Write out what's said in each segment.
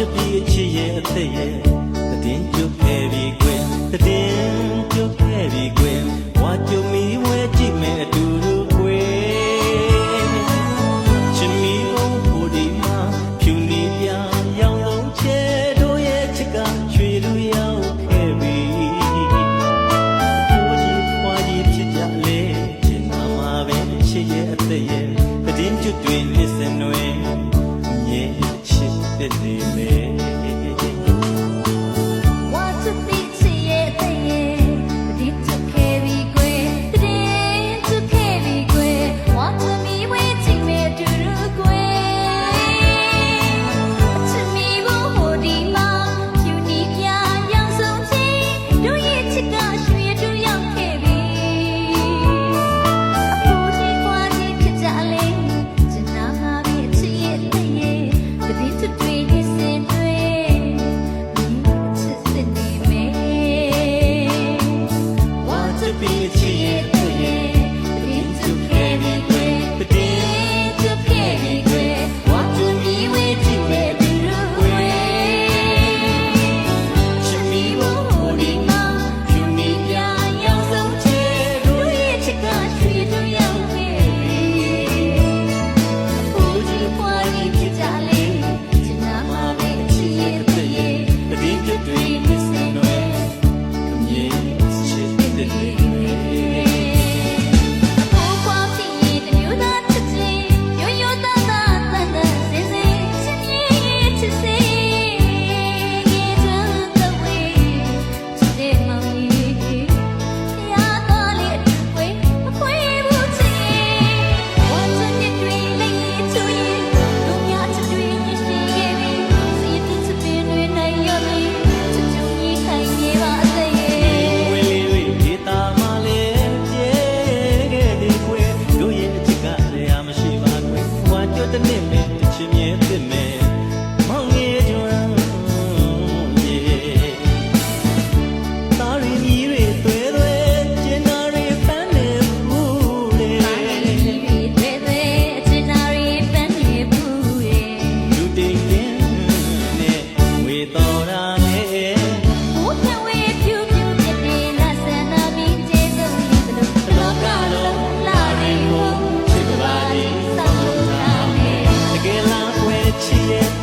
ကျွတ်ပြီးအချစ်ရဲ့အသက်ရဲ့တည်င်းကျွတ်ခဲ့ပြီးကွယ်တည်င်းကျွတ်ခဲ့ပြီးကွယ်ဝါကျွတ်မီဝဲကြည့်မယ်အတူတူကွယ်ချစ်မီဘုံကိုဒီမှာဖြူနေပြရောင်လုံးချဲတို့ရဲ့ချစ်ကရွှေလူရောက်ခဲ့ပြီးကိုကြီးပွားကြီးဖြစ်ကြလေချင်နာမှာပဲချစ်ရဲ့အသက်ရဲ့တည်င်းကျွတ်တွင် Yeah.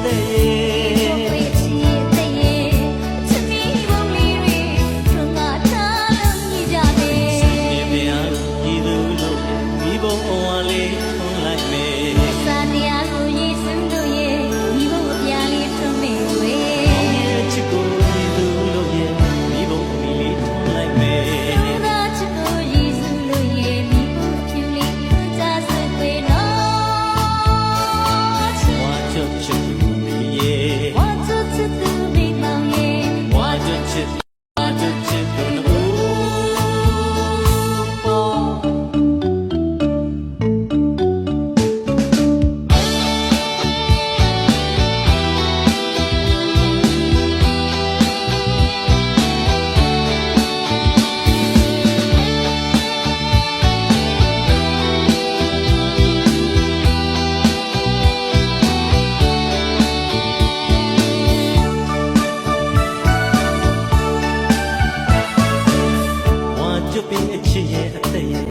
Sunday.